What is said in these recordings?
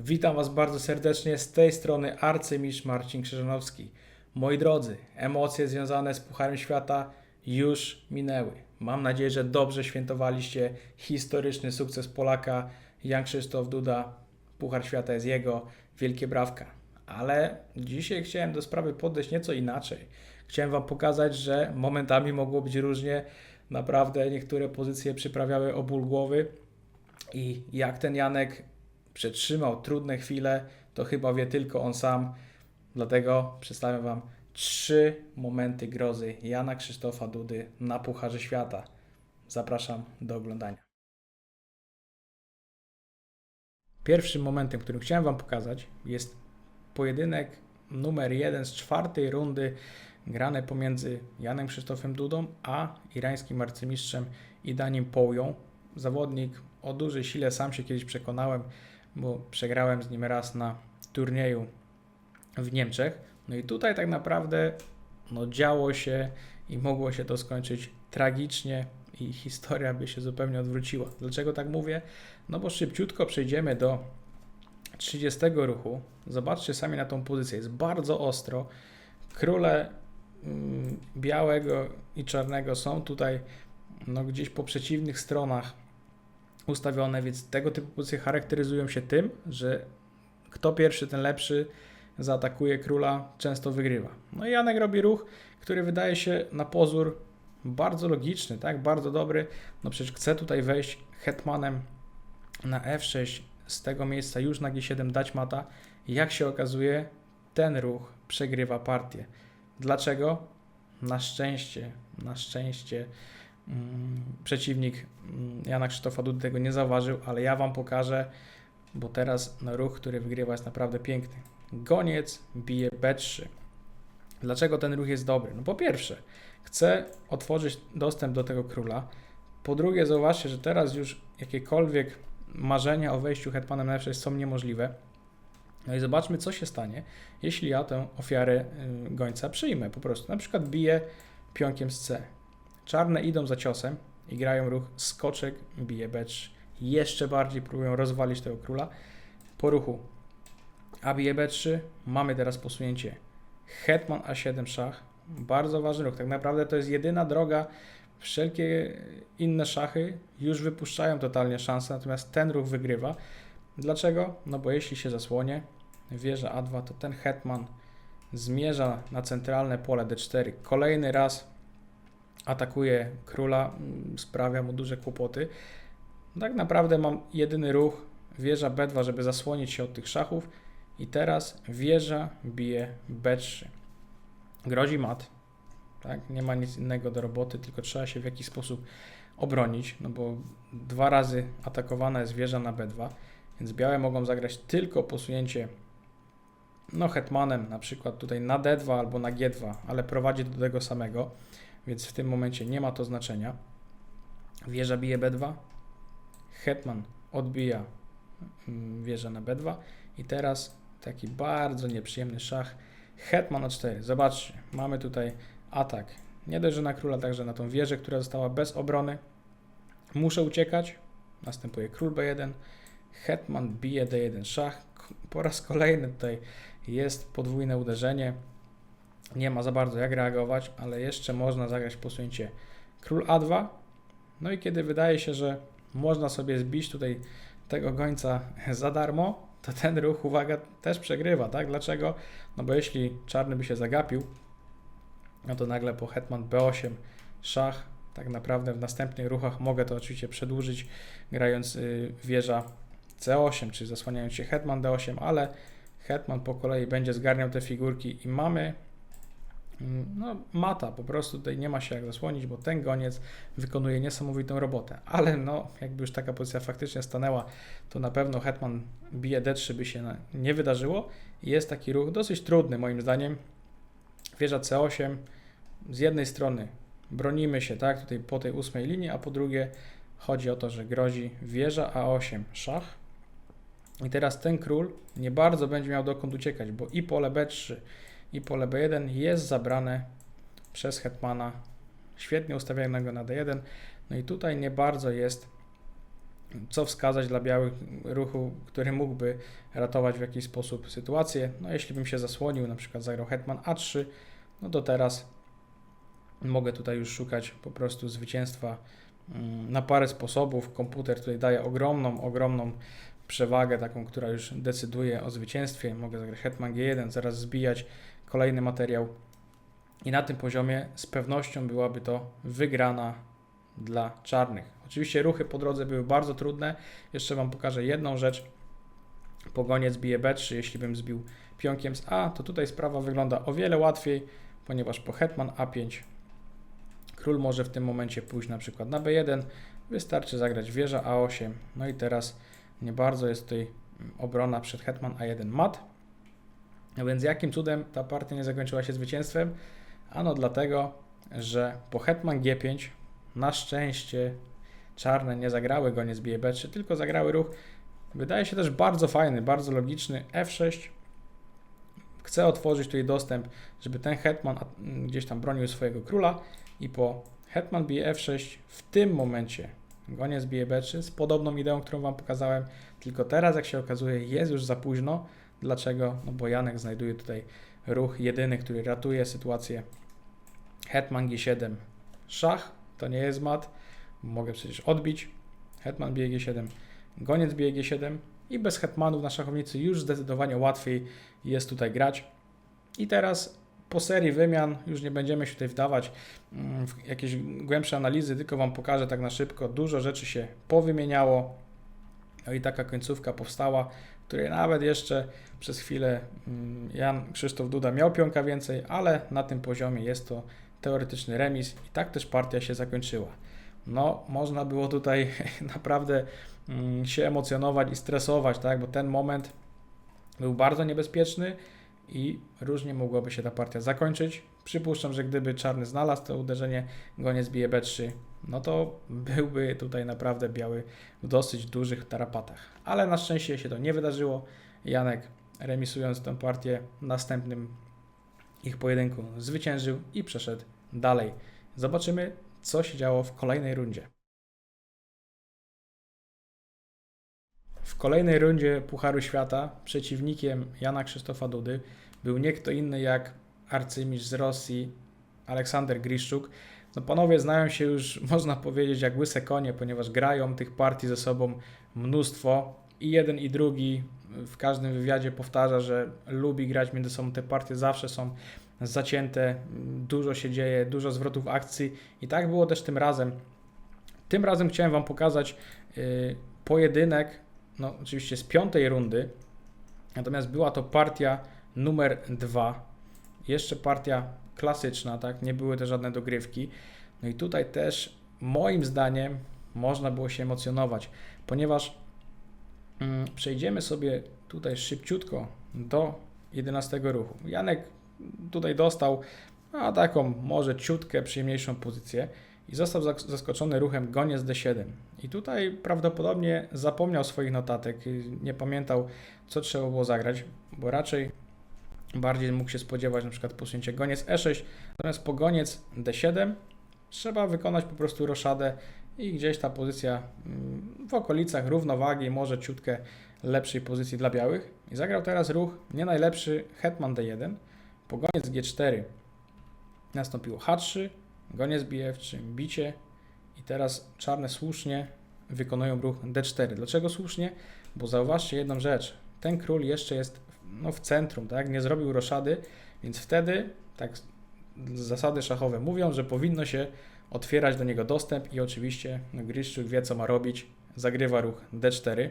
Witam Was bardzo serdecznie z tej strony arcymistrz Marcin Krzyżanowski. Moi drodzy, emocje związane z Pucharem Świata już minęły. Mam nadzieję, że dobrze świętowaliście historyczny sukces Polaka Jan Krzysztof Duda. Puchar Świata jest jego, wielkie brawka. Ale dzisiaj chciałem do sprawy podejść nieco inaczej. Chciałem Wam pokazać, że momentami mogło być różnie. Naprawdę niektóre pozycje przyprawiały o ból głowy. I jak ten Janek przetrzymał trudne chwile, to chyba wie tylko on sam. Dlatego przedstawiam Wam trzy momenty grozy Jana Krzysztofa Dudy na Pucharze Świata. Zapraszam do oglądania. Pierwszym momentem, którym chciałem Wam pokazać, jest pojedynek numer jeden z czwartej rundy grane pomiędzy Janem Krzysztofem Dudą a irańskim arcymistrzem Idanim Połją. Zawodnik o dużej sile, sam się kiedyś przekonałem, bo przegrałem z nim raz na turnieju w Niemczech. No i tutaj tak naprawdę no, działo się i mogło się to skończyć tragicznie i historia by się zupełnie odwróciła. Dlaczego tak mówię? No bo szybciutko przejdziemy do 30 ruchu. Zobaczcie sami na tą pozycję. Jest bardzo ostro. Króle mm, białego i czarnego są tutaj no, gdzieś po przeciwnych stronach ustawione, więc tego typu pozycje charakteryzują się tym, że kto pierwszy, ten lepszy zaatakuje króla, często wygrywa. No i Janek robi ruch, który wydaje się na pozór bardzo logiczny, tak, bardzo dobry. No przecież chce tutaj wejść hetmanem na f6, z tego miejsca już na g7 dać mata. Jak się okazuje, ten ruch przegrywa partię. Dlaczego? Na szczęście, na szczęście przeciwnik mm, Jana Krzysztofa Dudy tego nie zauważył, ale ja Wam pokażę, bo teraz no, ruch, który wygrywa jest naprawdę piękny. Goniec bije b3. Dlaczego ten ruch jest dobry? No po pierwsze, chce otworzyć dostęp do tego króla. Po drugie, zauważcie, że teraz już jakiekolwiek marzenia o wejściu hetmanem na f6 są niemożliwe. No i zobaczmy, co się stanie, jeśli ja tę ofiarę y, gońca przyjmę. Po prostu na przykład biję pionkiem z C. Czarne idą za ciosem i grają ruch skoczek, bije b3. Jeszcze bardziej próbują rozwalić tego króla. Po ruchu a bije b3 mamy teraz posunięcie hetman a7 szach. Bardzo ważny ruch. Tak naprawdę to jest jedyna droga. Wszelkie inne szachy już wypuszczają totalnie szansę, natomiast ten ruch wygrywa. Dlaczego? No bo jeśli się zasłonie wieża a2, to ten hetman zmierza na centralne pole d4. Kolejny raz atakuje króla, mm, sprawia mu duże kłopoty. Tak naprawdę mam jedyny ruch, wieża b2, żeby zasłonić się od tych szachów i teraz wieża bije b3. Grozi mat, tak? Nie ma nic innego do roboty, tylko trzeba się w jakiś sposób obronić, no bo dwa razy atakowana jest wieża na b2, więc białe mogą zagrać tylko posunięcie no hetmanem, na przykład tutaj na d2 albo na g2, ale prowadzi do tego samego, więc w tym momencie nie ma to znaczenia. Wieża bije b2, hetman odbija mm, wieżę na b2 i teraz taki bardzo nieprzyjemny szach. Hetman na 4. Zobaczcie, mamy tutaj atak. Nie dość, że na króla, także na tą wieżę, która została bez obrony. Muszę uciekać. Następuje król b1. Hetman bije d1 szach. Po raz kolejny tutaj jest podwójne uderzenie. Nie ma za bardzo jak reagować, ale jeszcze można zagrać posunięcie król a2. No i kiedy wydaje się, że można sobie zbić tutaj tego gońca za darmo, to ten ruch, uwaga, też przegrywa, tak? Dlaczego? No bo jeśli czarny by się zagapił, no to nagle po hetman b8 szach, tak naprawdę w następnych ruchach mogę to oczywiście przedłużyć, grając y, wieża c8, czy zasłaniając się hetman d8, ale hetman po kolei będzie zgarniał te figurki i mamy no, mata, po prostu tutaj nie ma się jak zasłonić, bo ten goniec wykonuje niesamowitą robotę. Ale no, jakby już taka pozycja faktycznie stanęła, to na pewno Hetman bije D3 by się nie wydarzyło. Jest taki ruch dosyć trudny moim zdaniem. Wieża C8, z jednej strony bronimy się tak tutaj po tej ósmej linii, a po drugie chodzi o to, że grozi wieża A8 szach. I teraz ten król nie bardzo będzie miał dokąd uciekać, bo i pole B3 i pole B1 jest zabrane przez hetmana świetnie ustawionego na D1. No i tutaj nie bardzo jest co wskazać dla białych ruchu, który mógłby ratować w jakiś sposób sytuację. No jeśli bym się zasłonił, na przykład zagrał hetman a3, no to teraz mogę tutaj już szukać po prostu zwycięstwa mm, na parę sposobów. Komputer tutaj daje ogromną, ogromną przewagę, taką, która już decyduje o zwycięstwie. Mogę zagrać hetman g1, zaraz zbijać kolejny materiał. I na tym poziomie z pewnością byłaby to wygrana dla czarnych. Oczywiście ruchy po drodze były bardzo trudne. Jeszcze Wam pokażę jedną rzecz. Pogoniec bije b3, jeśli bym zbił pionkiem z a, to tutaj sprawa wygląda o wiele łatwiej, ponieważ po hetman a5 król może w tym momencie pójść na przykład na b1, wystarczy zagrać wieża a8, no i teraz nie bardzo jest tutaj obrona przed hetman a1 mat. No więc jakim cudem ta partia nie zakończyła się zwycięstwem? Ano dlatego, że po hetman g5 na szczęście czarne nie zagrały goniec bije b3, tylko zagrały ruch. Wydaje się też bardzo fajny, bardzo logiczny f6. Chcę otworzyć tutaj dostęp, żeby ten hetman gdzieś tam bronił swojego króla i po hetman bije f6 w tym momencie goniec bije b3 z podobną ideą, którą Wam pokazałem, tylko teraz jak się okazuje jest już za późno. Dlaczego? No bo Janek znajduje tutaj ruch jedyny, który ratuje sytuację. Hetman g7 szach, to nie jest mat, mogę przecież odbić. Hetman bije g7, goniec bije g7 i bez hetmanów na szachownicy już zdecydowanie łatwiej jest tutaj grać. I teraz po serii wymian już nie będziemy się tutaj wdawać mm, w jakieś głębsze analizy, tylko Wam pokażę tak na szybko. Dużo rzeczy się powymieniało. No i taka końcówka powstała, której nawet jeszcze przez chwilę mm, Jan Krzysztof Duda miał pionka więcej, ale na tym poziomie jest to teoretyczny remis i tak też partia się zakończyła. No, można było tutaj naprawdę mm, się emocjonować i stresować, tak, bo ten moment był bardzo niebezpieczny i różnie mogłaby się ta partia zakończyć. Przypuszczam, że gdyby czarny znalazł to uderzenie, goniec bije b3, no to byłby tutaj naprawdę biały w dosyć dużych tarapatach. Ale na szczęście się to nie wydarzyło. Janek remisując tę partię w następnym ich pojedynku zwyciężył i przeszedł dalej. Zobaczymy, co się działo w kolejnej rundzie. W kolejnej rundzie Pucharu Świata przeciwnikiem Jana Krzysztofa Dudy był nie kto inny jak arcymistrz z Rosji Aleksander Griszczuk. No panowie znają się już, można powiedzieć, jak łyse konie, ponieważ grają tych partii ze sobą mnóstwo. I jeden i drugi w każdym wywiadzie powtarza, że lubi grać między sobą te partie, zawsze są zacięte, dużo się dzieje, dużo zwrotów akcji i tak było też tym razem. Tym razem chciałem Wam pokazać yy, pojedynek, no oczywiście z piątej rundy, natomiast była to partia numer dwa, jeszcze partia klasyczna, tak, nie były to żadne dogrywki. No i tutaj też moim zdaniem można było się emocjonować, ponieważ yy, przejdziemy sobie tutaj szybciutko do 11 ruchu. Janek tutaj dostał a taką może ciutkę przyjemniejszą pozycję i został zaskoczony ruchem goniec d7. I tutaj prawdopodobnie zapomniał swoich notatek, nie pamiętał co trzeba było zagrać, bo raczej bardziej mógł się spodziewać na przykład posunięcie goniec e6, natomiast po goniec d7 trzeba wykonać po prostu roszadę i gdzieś ta pozycja mm, w okolicach równowagi, może ciutkę lepszej pozycji dla białych. I zagrał teraz ruch nie najlepszy hetman d1, po goniec G4 nastąpiło H3, goniec bije w3, bicie i teraz czarne słusznie wykonują ruch D4. Dlaczego słusznie? Bo zauważcie jedną rzecz. Ten król jeszcze jest no, w centrum, tak? Nie zrobił roszady, więc wtedy, tak zasady szachowe mówią, że powinno się otwierać do niego dostęp i oczywiście no, Griszczuk wie co ma robić. Zagrywa ruch D4.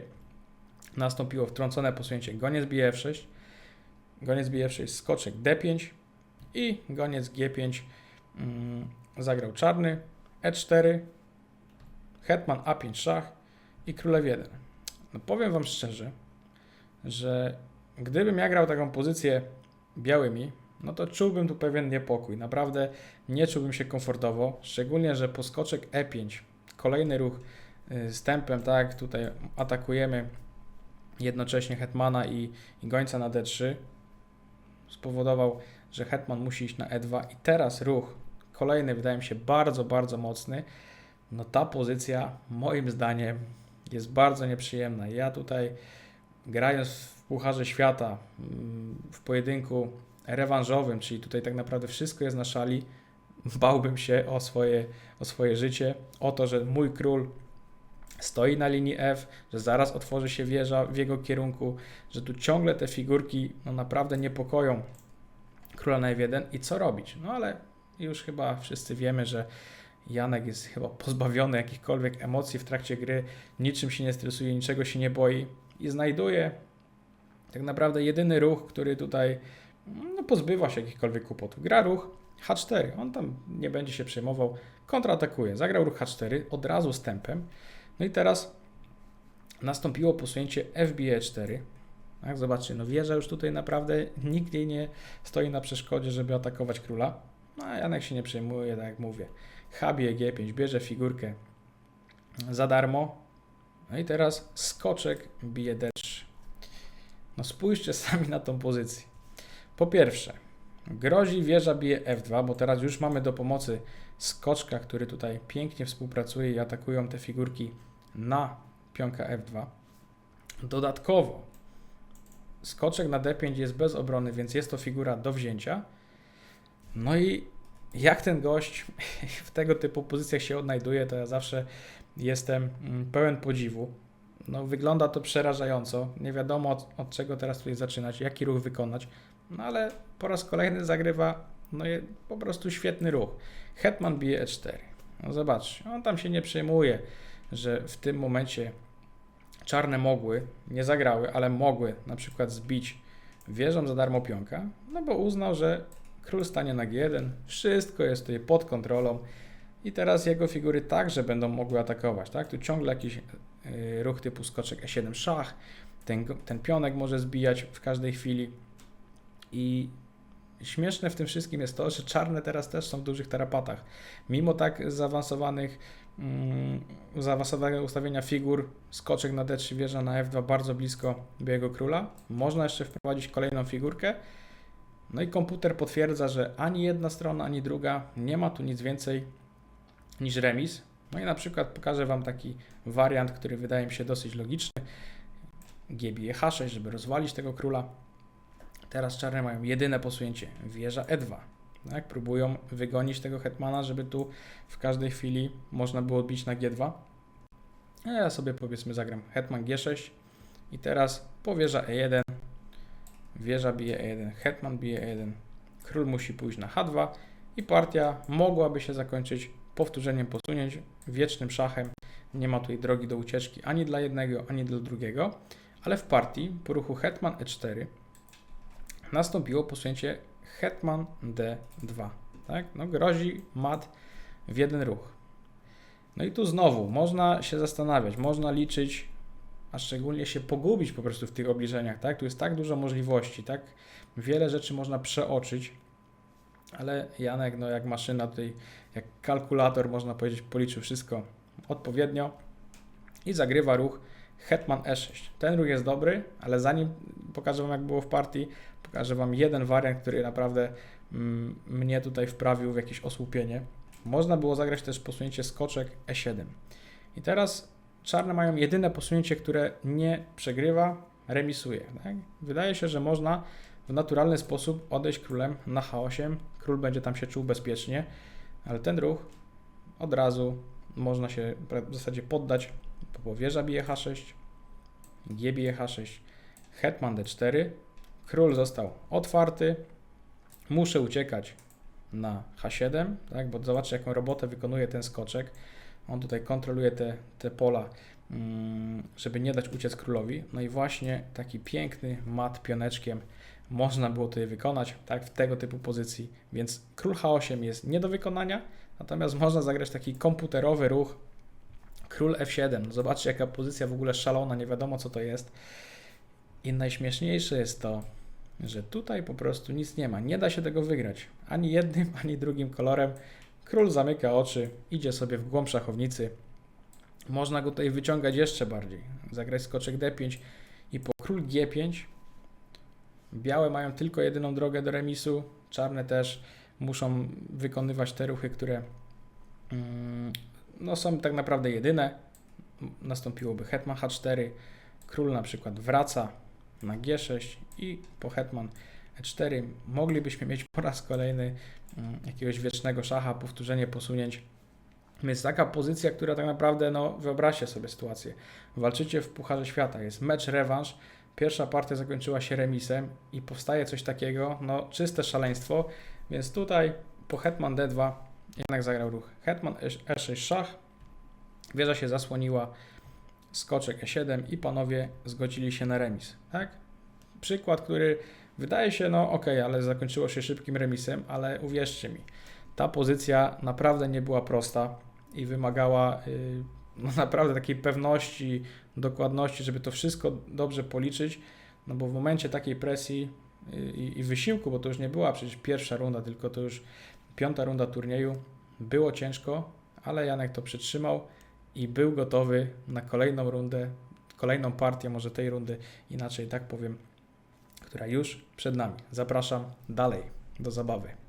Nastąpiło wtrącone posunięcie goniec bije F6 goniec bije 6 skoczek D5 i goniec G5 mm, zagrał czarny, E4, hetman A5 szach i królew 1. No powiem Wam szczerze, że gdybym ja grał taką pozycję białymi, no to czułbym tu pewien niepokój. Naprawdę nie czułbym się komfortowo, szczególnie, że po skoczek E5, kolejny ruch y, z tempem, tak, tutaj atakujemy jednocześnie hetmana i, i gońca na D3, spowodował, że hetman musi iść na e2 i teraz ruch kolejny wydaje mi się bardzo, bardzo mocny. No ta pozycja moim zdaniem jest bardzo nieprzyjemna. Ja tutaj grając Pucharze Świata mm, w pojedynku rewanżowym, czyli tutaj tak naprawdę wszystko jest na szali, bałbym się o swoje, o swoje życie, o to, że mój król stoi na linii F, że zaraz otworzy się wieża w jego kierunku, że tu ciągle te figurki no naprawdę niepokoją króla na F1 i co robić? No ale już chyba wszyscy wiemy, że Janek jest chyba pozbawiony jakichkolwiek emocji w trakcie gry, niczym się nie stresuje, niczego się nie boi i znajduje tak naprawdę jedyny ruch, który tutaj no, pozbywa się jakichkolwiek kłopotów. Gra ruch H4, on tam nie będzie się przejmował, kontratakuje, zagrał ruch H4 od razu z tempem, no i teraz nastąpiło posunięcie FBE4, tak, zobaczcie, no wieża już tutaj naprawdę nikt jej nie stoi na przeszkodzie, żeby atakować króla. No a Janek się nie przejmuje, tak jak mówię. Habie G5 bierze figurkę za darmo. No i teraz skoczek bije D3. No spójrzcie sami na tą pozycję. Po pierwsze, grozi wieża bije F2, bo teraz już mamy do pomocy skoczka, który tutaj pięknie współpracuje i atakują te figurki na pionka F2. Dodatkowo skoczek na D5 jest bez obrony, więc jest to figura do wzięcia. No i jak ten gość w tego typu pozycjach się odnajduje, to ja zawsze jestem mm, pełen podziwu. No, wygląda to przerażająco. Nie wiadomo od, od czego teraz tutaj zaczynać, jaki ruch wykonać. No ale po raz kolejny zagrywa no, po prostu świetny ruch. Hetman bije E4. No zobacz, on tam się nie przejmuje, że w tym momencie czarne mogły, nie zagrały, ale mogły na przykład zbić wieżą za darmo pionka, no bo uznał, że król stanie na G1, wszystko jest tutaj pod kontrolą i teraz jego figury także będą mogły atakować, tak? Tu ciągle jakiś ruch typu skoczek E7 szach, ten, ten pionek może zbijać w każdej chwili i śmieszne w tym wszystkim jest to, że czarne teraz też są w dużych tarapatach. Mimo tak zaawansowanych mm, zaawansowanego ustawienia figur, skoczek na D3 wieża na F2 bardzo blisko białego króla, można jeszcze wprowadzić kolejną figurkę, no i komputer potwierdza, że ani jedna strona, ani druga nie ma tu nic więcej niż remis. No i na przykład pokażę Wam taki wariant, który wydaje mi się dosyć logiczny. G bije H6, żeby rozwalić tego króla. Teraz czarne mają jedyne posunięcie, wieża E2. Tak? Próbują wygonić tego hetmana, żeby tu w każdej chwili można było odbić na G2. A ja sobie powiedzmy zagram hetman G6 i teraz po wieża E1 wieża bije E1, hetman bije E1, król musi pójść na H2 i partia mogłaby się zakończyć powtórzeniem posunięć, wiecznym szachem. Nie ma tutaj drogi do ucieczki ani dla jednego, ani dla drugiego, ale w partii po ruchu hetman E4 nastąpiło posunięcie hetman D2. Tak? No, grozi mat w jeden ruch. No i tu znowu można się zastanawiać, można liczyć a szczególnie się pogubić po prostu w tych obliczeniach, tak? Tu jest tak dużo możliwości, tak? Wiele rzeczy można przeoczyć, ale Janek, no jak maszyna tutaj, jak kalkulator, można powiedzieć, policzył wszystko odpowiednio i zagrywa ruch Hetman E6. Ten ruch jest dobry, ale zanim pokażę Wam, jak było w partii, pokażę Wam jeden wariant, który naprawdę mm, mnie tutaj wprawił w jakieś osłupienie. Można było zagrać też posunięcie skoczek E7. I teraz czarne mają jedyne posunięcie, które nie przegrywa, remisuje. Tak? Wydaje się, że można w naturalny sposób odejść królem na H8. Król będzie tam się czuł bezpiecznie, ale ten ruch od razu można się w zasadzie poddać, bo wieża bije H6, G bije H6, hetman D4, król został otwarty, muszę uciekać na H7, tak, bo zobaczcie jaką robotę wykonuje ten skoczek. On tutaj kontroluje te, te pola, mm, żeby nie dać uciec królowi. No i właśnie taki piękny mat pioneczkiem można było tutaj wykonać, tak, w tego typu pozycji. Więc król H8 jest nie do wykonania, natomiast można zagrać taki komputerowy ruch król F7. Zobaczcie, jaka pozycja w ogóle szalona, nie wiadomo co to jest. I najśmieszniejsze jest to, że tutaj po prostu nic nie ma. Nie da się tego wygrać ani jednym, ani drugim kolorem. Król zamyka oczy, idzie sobie w głąb szachownicy. Można go tutaj wyciągać jeszcze bardziej. Zagrać skoczek D5 i po król G5 białe mają tylko jedyną drogę do remisu, czarne też muszą wykonywać te ruchy, które mm, no, są tak naprawdę jedyne. nastąpiłoby hetman h4, król na przykład wraca na g6 i po hetman e4 moglibyśmy mieć po raz kolejny mm, jakiegoś wiecznego szacha, powtórzenie posunięć. Więc taka pozycja, która tak naprawdę, no wyobraźcie sobie sytuację. Walczycie w Pucharze Świata, jest mecz rewanż, pierwsza partia zakończyła się remisem i powstaje coś takiego, no czyste szaleństwo, więc tutaj po hetman d2 jednak zagrał ruch. Hetman e6 szach, wieża się zasłoniła, skoczek e7 i panowie zgodzili się na remis, tak? Przykład, który wydaje się, no ok, ale zakończyło się szybkim remisem, ale uwierzcie mi, ta pozycja naprawdę nie była prosta i wymagała y, no, naprawdę takiej pewności, dokładności, żeby to wszystko dobrze policzyć, no bo w momencie takiej presji i, i wysiłku, bo to już nie była przecież pierwsza runda, tylko to już piąta runda turnieju, było ciężko, ale Janek to przytrzymał i był gotowy na kolejną rundę, kolejną partię, może tej rundy, inaczej tak powiem, która już przed nami. Zapraszam dalej do zabawy.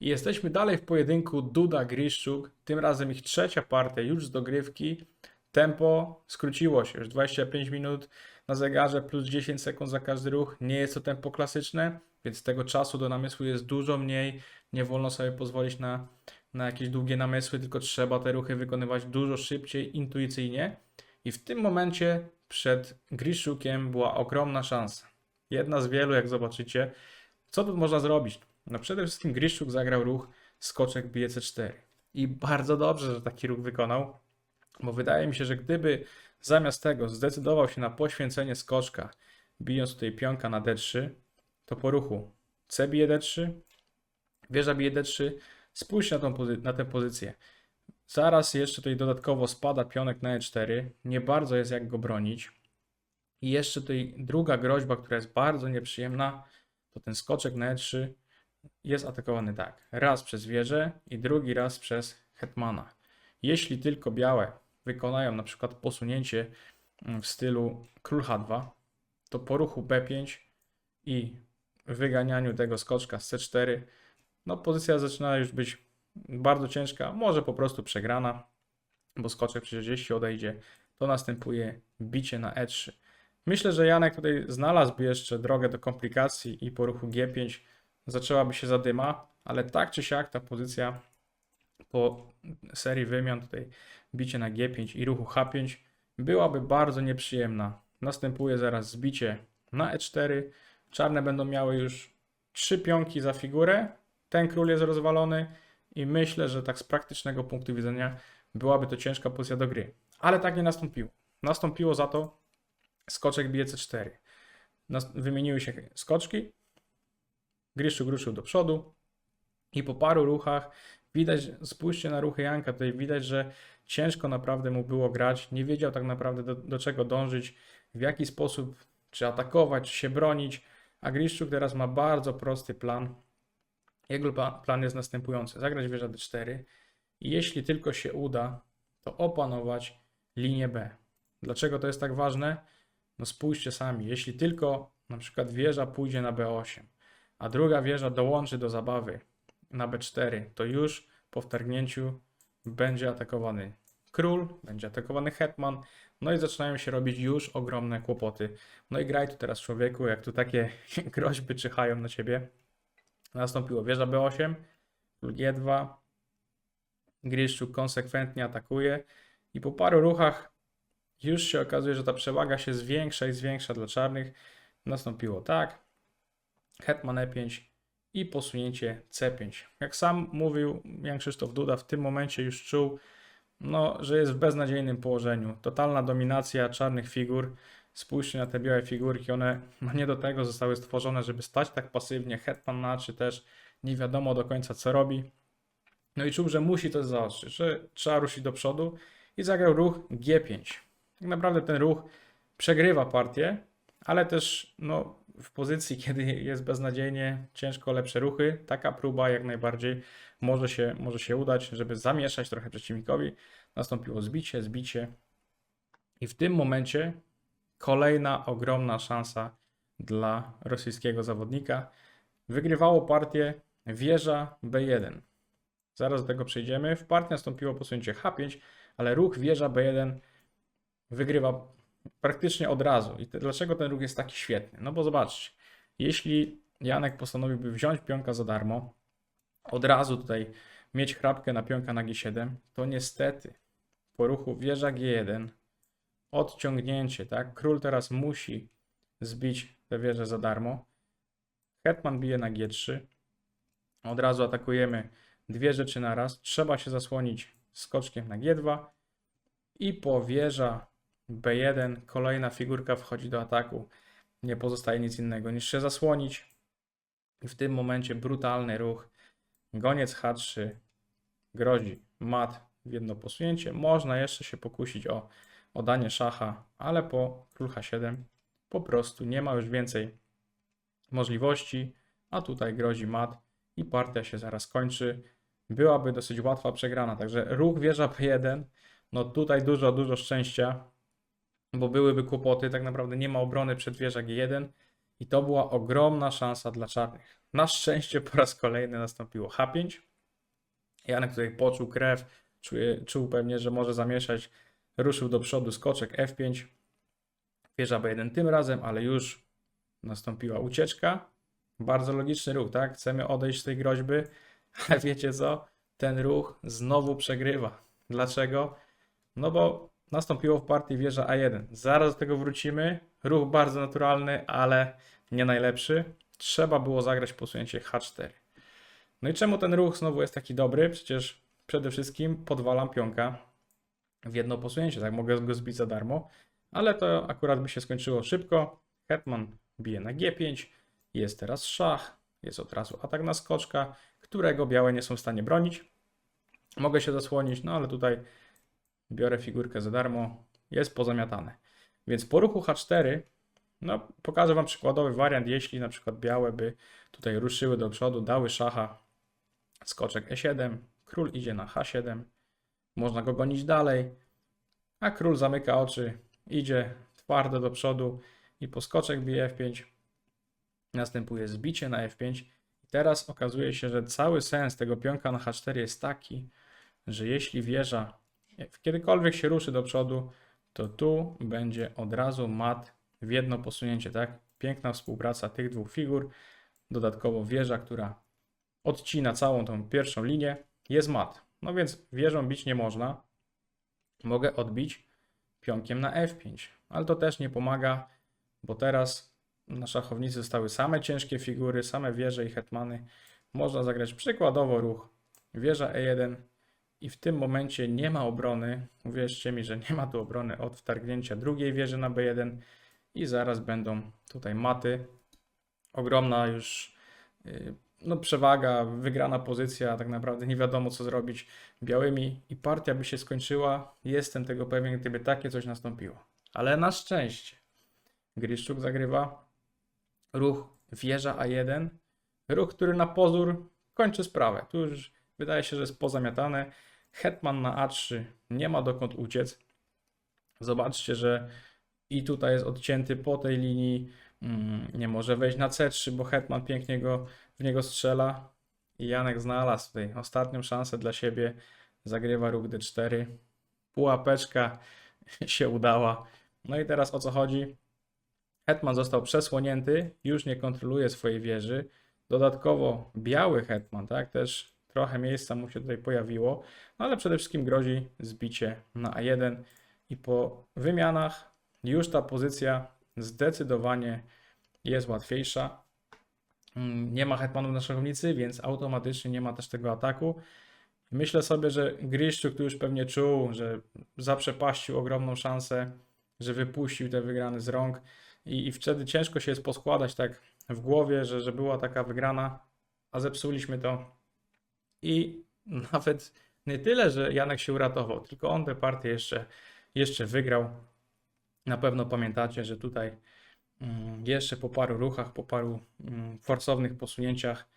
I jesteśmy dalej w pojedynku Duda Griszczuk. Tym razem ich trzecia partia już z dogrywki. Tempo skróciło się już 25 minut na zegarze plus 10 sekund za każdy ruch. Nie jest to tempo klasyczne, więc tego czasu do namysłu jest dużo mniej. Nie wolno sobie pozwolić na, na jakieś długie namysły, tylko trzeba te ruchy wykonywać dużo szybciej, intuicyjnie. I w tym momencie przed Griszukiem była ogromna szansa. Jedna z wielu, jak zobaczycie. Co tu można zrobić? No przede wszystkim Griszczuk zagrał ruch skoczek bije c4. I bardzo dobrze, że taki ruch wykonał, bo wydaje mi się, że gdyby zamiast tego zdecydował się na poświęcenie skoczka, bijąc tutaj pionka na d3, to po ruchu c bije d3, wieża bije d3, spójrzcie na, tą na tę pozycję. Zaraz jeszcze tutaj dodatkowo spada pionek na e4, nie bardzo jest jak go bronić. I jeszcze tutaj druga groźba, która jest bardzo nieprzyjemna, to ten skoczek na e3 jest atakowany tak. Raz przez wieżę i drugi raz przez hetmana. Jeśli tylko białe wykonają na przykład posunięcie mm, w stylu król h2, to po ruchu b5 i wyganianiu tego skoczka z c4, no pozycja zaczyna już być bardzo ciężka, może po prostu przegrana, bo skoczek przecież jeśli odejdzie, to następuje bicie na e3. Myślę, że Janek tutaj znalazłby jeszcze drogę do komplikacji i po ruchu g5 zaczęłaby się zadyma, ale tak czy siak ta pozycja po serii wymian tutaj bicie na g5 i ruchu h5 byłaby bardzo nieprzyjemna. Następuje zaraz zbicie na e4. Czarne będą miały już trzy pionki za figurę. Ten król jest rozwalony i myślę, że tak z praktycznego punktu widzenia byłaby to ciężka pozycja do gry. Ale tak nie nastąpiło. Nastąpiło za to skoczek bije c4. Nas- Wymieniły się skoczki, Gryszczuk ruszył do przodu i po paru ruchach widać, spójrzcie na ruchy Janka, tutaj widać, że ciężko naprawdę mu było grać, nie wiedział tak naprawdę do, do czego dążyć, w jaki sposób, czy atakować, czy się bronić, a Gryszczuk teraz ma bardzo prosty plan. Jego pla- plan jest następujący, zagrać wieża d4 i jeśli tylko się uda, to opanować linię B. Dlaczego to jest tak ważne? No spójrzcie sami, jeśli tylko na przykład wieża pójdzie na B8, a druga wieża dołączy do zabawy na B4, to już po wtargnięciu będzie atakowany król, będzie atakowany hetman, no i zaczynają się robić już ogromne kłopoty. No i graj tu teraz człowieku, jak tu takie groźby czyhają na ciebie. Nastąpiło wieża B8, król G2, Gryszczuk konsekwentnie atakuje i po paru ruchach już się okazuje, że ta przewaga się zwiększa i zwiększa dla czarnych. Nastąpiło tak, hetman e5 i posunięcie c5. Jak sam mówił Jan Krzysztof Duda, w tym momencie już czuł, no, że jest w beznadziejnym położeniu. Totalna dominacja czarnych figur. Spójrzcie na te białe figurki, one no, nie do tego zostały stworzone, żeby stać tak pasywnie. Hetman na czy też nie wiadomo do końca co robi. No i czuł, że musi to zaostrzyć, że trzeba ruszyć do przodu i zagrał ruch G5. Tak naprawdę ten ruch przegrywa partię, ale też no, w pozycji, kiedy jest beznadziejnie, ciężko lepsze ruchy, taka próba jak najbardziej może się, może się udać, żeby zamieszać trochę przeciwnikowi. Nastąpiło zbicie, zbicie i w tym momencie kolejna ogromna szansa dla rosyjskiego zawodnika. Wygrywało partię wieża B1. Zaraz do tego przejdziemy. W partii nastąpiło posunięcie H5, ale ruch wieża B1 wygrywa praktycznie od razu. I te, dlaczego ten ruch jest taki świetny? No bo zobaczcie, jeśli Janek postanowiłby wziąć pionka za darmo, od razu tutaj mieć chrapkę na pionka na G7, to niestety po ruchu wieża G1 odciągnięcie, tak? Król teraz musi zbić tę wieżę za darmo. Hetman bije na G3. Od razu atakujemy dwie rzeczy na raz. Trzeba się zasłonić skoczkiem na G2 i po wieża B1 kolejna figurka wchodzi do ataku. Nie pozostaje nic innego niż się zasłonić. I w tym momencie brutalny ruch. Goniec H3 grozi mat w jedno posunięcie. Można jeszcze się pokusić o, o danie szacha, ale po król H7 po prostu nie ma już więcej możliwości, a tutaj grozi mat i partia się zaraz kończy. Byłaby dosyć łatwa przegrana, także ruch wieża P1, no tutaj dużo, dużo szczęścia, bo byłyby kłopoty, tak naprawdę nie ma obrony przed wieża G1 i to była ogromna szansa dla czarnych. Na szczęście po raz kolejny nastąpiło H5. Janek tutaj poczuł krew, czuje, czuł pewnie, że może zamieszać, ruszył do przodu skoczek F5, wieża B1 tym razem, ale już nastąpiła ucieczka. Bardzo logiczny ruch, tak? Chcemy odejść z tej groźby, ale wiecie co? Ten ruch znowu przegrywa. Dlaczego? No bo nastąpiło w partii wieża A1. Zaraz do tego wrócimy. Ruch bardzo naturalny, ale nie najlepszy. Trzeba było zagrać posunięcie H4. No i czemu ten ruch znowu jest taki dobry? Przecież przede wszystkim podwalam pionka w jedno posunięcie, tak? Mogę go zbić za darmo, ale to akurat by się skończyło szybko. Hetman bije na G5, jest teraz szach, jest od razu atak na skoczka, którego białe nie są w stanie bronić. Mogę się zasłonić, no ale tutaj biorę figurkę za darmo, jest pozamiatane. Więc po ruchu H4, no pokażę Wam przykładowy wariant, jeśli na przykład białe by tutaj ruszyły do przodu, dały szacha, skoczek E7, król idzie na H7, można go gonić dalej, a król zamyka oczy, idzie twardo do przodu i po skoczek bije F5, następuje zbicie na F5 i teraz okazuje się, że cały sens tego pionka na H4 jest taki, że jeśli wieża kiedykolwiek się ruszy do przodu, to tu będzie od razu mat w jedno posunięcie, tak? Piękna współpraca tych dwóch figur. Dodatkowo wieża, która odcina całą tą pierwszą linię, jest mat. No więc wieżą bić nie można. Mogę odbić pionkiem na F5, ale to też nie pomaga, bo teraz na szachownicy zostały same ciężkie figury, same wieże i hetmany. Można zagrać przykładowo ruch wieża E1 i w tym momencie nie ma obrony. Uwierzcie mi, że nie ma tu obrony od wtargnięcia drugiej wieży na B1 i zaraz będą tutaj maty. Ogromna już yy, no, przewaga, wygrana pozycja, tak naprawdę nie wiadomo co zrobić białymi i partia by się skończyła. Jestem tego pewien, gdyby takie coś nastąpiło. Ale na szczęście Griszczuk zagrywa ruch wieża A1, ruch, który na pozór kończy sprawę. Tu już wydaje się, że jest pozamiatane. Hetman na A3 nie ma dokąd uciec. Zobaczcie, że i tutaj jest odcięty po tej linii. Mm, Nie może wejść na C3, bo Hetman pięknie go, w niego strzela. I Janek znalazł tutaj ostatnią szansę dla siebie. Zagrywa ruch D4. Pułapeczka się udała. No i teraz o co chodzi? Hetman został przesłonięty, już nie kontroluje swojej wieży. Dodatkowo biały hetman, tak, też trochę miejsca mu się tutaj pojawiło, no ale przede wszystkim grozi zbicie na A1 i po wymianach już ta pozycja zdecydowanie jest łatwiejsza. Mm, Nie ma hetmanów na szachownicy, więc automatycznie nie ma też tego ataku. Myślę sobie, że Griszczuk tu już pewnie czuł, że zaprzepaścił ogromną szansę, że wypuścił te wygrane z rąk i, i wtedy ciężko się jest poskładać tak w głowie, że, że była taka wygrana, a zepsuliśmy to. I nawet nie tyle, że Janek się uratował, tylko on tę partię jeszcze, jeszcze wygrał. Na pewno pamiętacie, że tutaj mm, jeszcze po paru ruchach, po paru mm, forsownych posunięciach,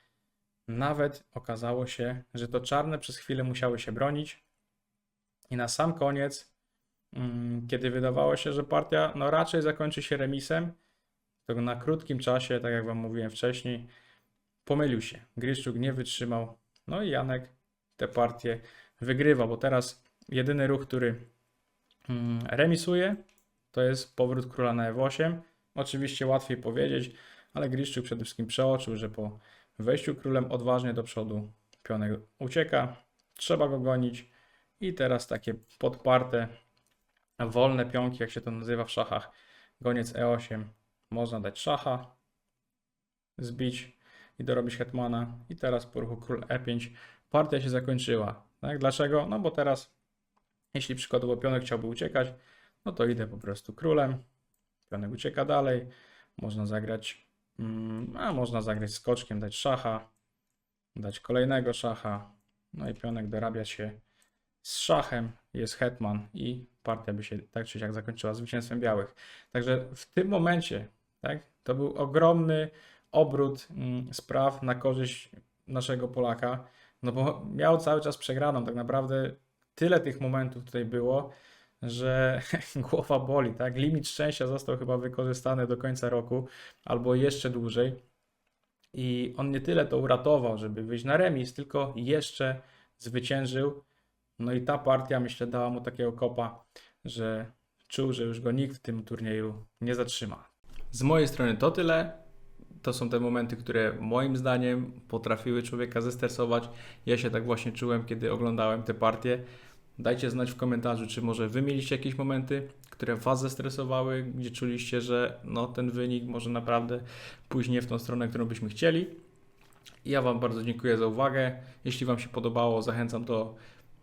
nawet okazało się, że to czarne przez chwilę musiały się bronić. I na sam koniec, mm, kiedy wydawało się, że partia no raczej zakończy się remisem, to na krótkim czasie, tak jak Wam mówiłem wcześniej, pomylił się. Griszczuk nie wytrzymał. No i Janek te partie wygrywa, bo teraz jedyny ruch, który mm, remisuje, to jest powrót króla na e8. Oczywiście łatwiej powiedzieć, ale Griszczyk przede wszystkim przeoczył, że po wejściu królem odważnie do przodu pionek ucieka, trzeba go gonić. I teraz takie podparte, wolne pionki, jak się to nazywa w szachach, goniec e8, można dać szacha, zbić dorobić hetmana i teraz po ruchu król e5 partia się zakończyła. Tak? Dlaczego? No bo teraz jeśli przykładowo pionek chciałby uciekać, no to idę po prostu królem, pionek ucieka dalej, można zagrać, mm, a można zagrać skoczkiem, dać szacha, dać kolejnego szacha, no i pionek dorabia się z szachem, jest hetman i partia by się tak czy siak zakończyła zwycięstwem białych. Także w tym momencie, tak, to był ogromny obrót mm, spraw na korzyść naszego Polaka, no bo miał cały czas przegraną, tak naprawdę tyle tych momentów tutaj było, że głowa boli, tak? Limit szczęścia został chyba wykorzystany do końca roku albo jeszcze dłużej. I on nie tyle to uratował, żeby wyjść na remis, tylko jeszcze zwyciężył. No i ta partia, myślę, dała mu takiego kopa, że czuł, że już go nikt w tym turnieju nie zatrzyma. Z mojej strony to tyle. To są te momenty, które moim zdaniem potrafiły człowieka zestresować. Ja się tak właśnie czułem, kiedy oglądałem te partie. Dajcie znać w komentarzu, czy może wy mieliście jakieś momenty, które was zestresowały, gdzie czuliście, że no, ten wynik może naprawdę pójść nie w tą stronę, którą byśmy chcieli. Ja wam bardzo dziękuję za uwagę. Jeśli wam się podobało, zachęcam do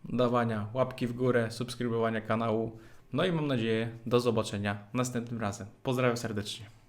dawania łapki w górę, subskrybowania kanału. No i mam nadzieję do zobaczenia następnym razem. Pozdrawiam serdecznie.